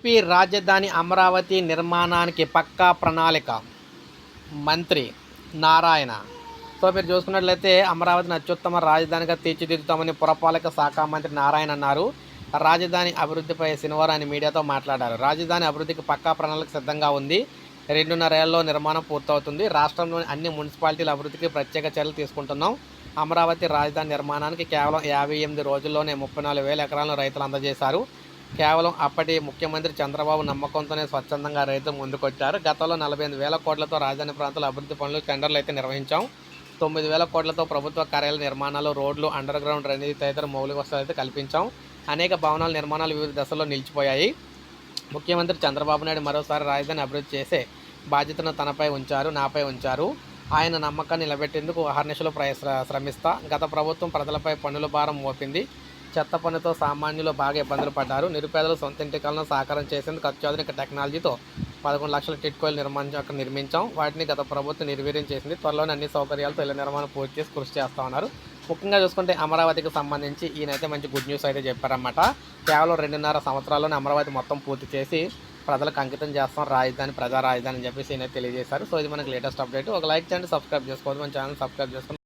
AP రాజధాని అమరావతి నిర్మాణానికి పక్కా ప్రణాళిక. మంత్రి నారాయణ. సో మీరు చూసుకున్నట్లయితే అమరావతిని అత్యుత్తమ రాజధానిగా తీర్చిదిద్దుతామని పురపాలక శాఖ మంత్రి నారాయణ అన్నారు. రాజధాని అభివృద్ధిపై శనివారం ఆయన మీడియాతో మాట్లాడారు. రాజధాని అభివృద్ధికి పక్కా ప్రణాళిక సిద్ధంగా ఉంది. రెండున్నరేళ్ళలో నిర్మాణం పూర్తవుతుంది. రాష్ట్రంలోని అన్ని మున్సిపాలిటీల అభివృద్ధికి ప్రత్యేక చర్యలు తీసుకుంటున్నాం. అమరావతి రాజధాని నిర్మాణానికి కేవలం యాభై ఎనిమిది రోజుల్లోనే ముప్పై నాలుగు వేల ఎకరాలను రైతులు అందజేశారు. కేవలం అప్పటి ముఖ్యమంత్రి చంద్రబాబు నమ్మకంతోనే స్వచ్ఛందంగా రైతులు ముందుకొచ్చారు. గతంలో నలభై ఎనిమిది వేల కోట్లతో రాజధాని ప్రాంతాల అభివృద్ధి పనులు టెండర్లు అయితే నిర్వహించాం. తొమ్మిది వేల కోట్లతో ప్రభుత్వ కార్యాలయ నిర్మాణాలు రోడ్లు అండర్ గ్రౌండ్ డ్రైనేజీ తదితర మౌలిక వసతులు అయితే కల్పించాం. అనేక భవనాల నిర్మాణాలు వివిధ దశల్లో నిలిచిపోయాయి. ముఖ్యమంత్రి చంద్రబాబు నాయుడు మరోసారి రాజధాని అభివృద్ధి చేసే బాధ్యతను తనపై ఉంచారు నాపై ఉంచారు. ఆయన నమ్మకాన్ని నిలబెట్టేందుకు అహర్నిశలు ప్రయ శ్రమిస్తా. గత ప్రభుత్వం ప్రజలపై పన్నుల భారం మోపింది. చెత్త పనితో సామాన్యులు బాగా ఇబ్బందులు పడ్డారు. నిరుపేదలు సొంత ఇంటికలను సాకారం చేసేందుకు అత్యాధునిక టెక్నాలజీతో పదకొండు లక్షల టిట్కోయిలు నిర్మాణం అక్కడ నిర్మించాం. వాటిని గత ప్రభుత్వం నిర్వీర్యం చేసింది. త్వరలోనే అన్ని సౌకర్యాలతో ఇళ్ళ నిర్మాణం పూర్తి చేసి కృషి చేస్తా ఉన్నారు. ముఖ్యంగా చూసుకుంటే అమరావతికి సంబంధించి ఈయనైతే మంచి గుడ్ న్యూస్ అయితే చెప్పారన్నమాట. కేవలం రెండున్నర సంవత్సరాల్లోనే అమరావతి మొత్తం పూర్తి చేసి ప్రజలకు అంకితం చేస్తాం. రాజధాని ప్రజా రాజధాని అని చెప్పేసి ఈయన తెలియజేశారు. సో ఇది మనకి లేటెస్ట్ అప్డేట్. ఒక లైక్ చేయండి సబ్స్క్రైబ్ చేసుకోవద్దు. మన ఛానల్ సబ్స్క్రైబ్ చేసుకోండి.